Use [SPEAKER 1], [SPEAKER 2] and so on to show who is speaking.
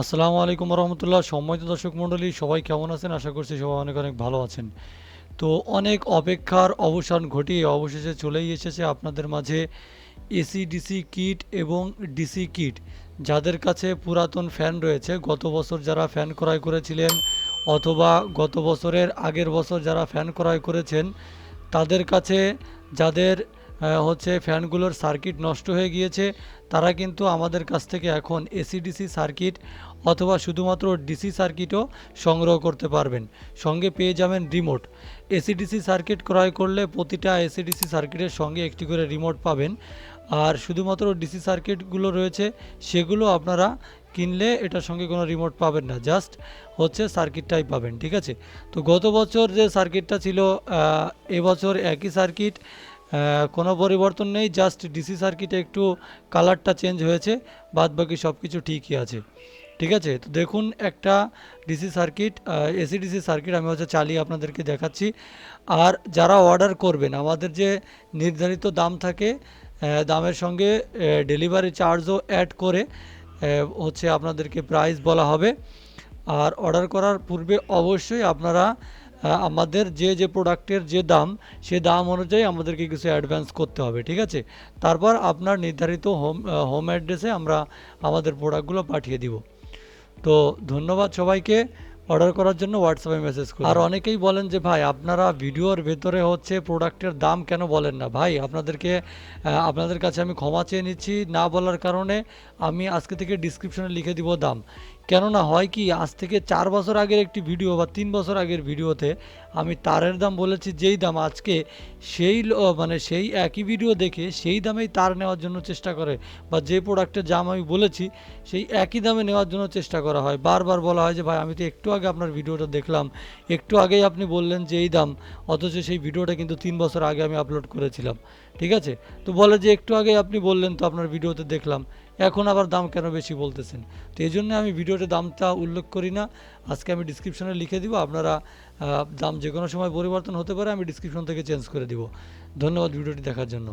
[SPEAKER 1] আসসালামু আলাইকুম রহমতুল্লাহ। সম্মানিত দর্শক মণ্ডলী, সবাই কেমন আছেন? আশা করছি সবাই অনেক অনেক ভালো আছেন। তো অনেক অপেক্ষার অবসান ঘটিয়ে অবশেষে চলেই এসেছে আপনাদের মাঝে এসি ডিসি কিট এবং ডিসি কিট যাদের কাছে পুরাতন ফ্যান রয়েছে, গত বছর যারা ফ্যান ক্রয় করেছিলেন অথবা গত বছরের আগের বছর যারা ফ্যান ক্রয় করেছেন, তাদের কাছে যাদের হচ্ছে ফ্যানগুলোর সার্কিট নষ্ট হয়ে গিয়েছে। তারা কিন্তু আমাদের কাছ থেকে এখন এসিডিসি সার্কিট অথবা শুধুমাত্র ডিসি সার্কিটও সংগ্রহ করতে পারবেন। সঙ্গে পেয়ে যাবেন রিমোট। এসিডিসি সার্কিট ক্রয় করলে প্রতিটা এসিডিসি সার্কিটের সঙ্গে একটি করে রিমোট পাবেন। আর শুধুমাত্র ডিসি সার্কিটগুলো রয়েছে, সেগুলো আপনারা কিনলে এটার সঙ্গে কোনো রিমোট পাবেন না। জাস্ট হচ্ছে সার্কিটটাই পাবেন, ঠিক আছে? তো গত বছর যে সার্কিটটা ছিল এবছর একই সার্কিট কোনো পরিবর্তন নেই জাস্ট ডিসি সার্কিটে একটু কালারটা চেঞ্জ হয়েছে, বাদ বাকি সব কিছু ঠিকই আছে। ঠিক আছে? তো দেখুন একটা DC circuit AC DC circuit আমি হচ্ছে চালিয়ে আপনাদেরকে দেখাচ্ছি। আর যারা অর্ডার করবেন, আমাদের যে নির্ধারিত দাম থাকে দামের সঙ্গে ডেলিভারি চার্জও অ্যাড করে হচ্ছে আপনাদেরকে প্রাইস বলা হবে। আর অর্ডার করার পূর্বে অবশ্যই আপনারা আমাদের যে যে প্রোডাক্টের যে দাম, সে দাম অনুযায়ী আমাদেরকে কিছু অ্যাডভান্স করতে হবে, ঠিক আছে? তারপর আপনার নির্ধারিত হোম হোম অ্যাড্রেসে আমরা আমাদের প্রোডাক্টগুলো পাঠিয়ে দিব। তো ধন্যবাদ সবাইকে। অর্ডার করার জন্য হোয়াটসঅ্যাপে মেসেজ করুন। আর অনেকেই বলেন যে, ভাই, আপনারা ভিডিওর ভেতরে হচ্ছে প্রোডাক্টের দাম কেন বলেন না? ভাই, আপনাদেরকে আপনাদের কাছে আমি ক্ষমা চেয়ে নিচ্ছি না বলার কারণে আমি আজকে থেকে ডিসক্রিপশনে লিখে দিব দাম। কেননা হয় কি, আজ থেকে চার বছর আগের একটি ভিডিও বা তিন বছর আগের ভিডিওতে আমি তারের দাম বলেছি, যেই দাম আজকে সেই মানে সেই একই ভিডিও দেখে সেই দামেই তার নেওয়ার জন্য চেষ্টা করে বা যে প্রোডাক্টের দাম আমি বলেছি, সেই একই দামে নেওয়ার জন্য চেষ্টা করা হয়। বারবার বলা হয় যে, ভাই, আমি তো একটু আগে আপনার ভিডিওটা দেখলাম। একটু আগেই আপনি বললেন যে, এই দাম, অথচ সেই ভিডিওটা কিন্তু তিন বছর আগে আমি আপলোড করেছিলাম। ঠিক আছে? তো বলে যে একটু আগে আপনি বললেন তো আপনার ভিডিওতে দেখলাম, এখন আবার দাম কেন বেশি বলতেছেন? তো এই জন্য আমি ভিডিওতে দামটা উল্লেখ করি না, আজকে আমি ডিসক্রিপশনে লিখে দিব, আপনারা দাম যে কোনো সময় পরিবর্তন হতে পারে, আমি ডিসক্রিপশন থেকে চেঞ্জ করে দিব। ধন্যবাদ ভিডিওটি দেখার জন্য।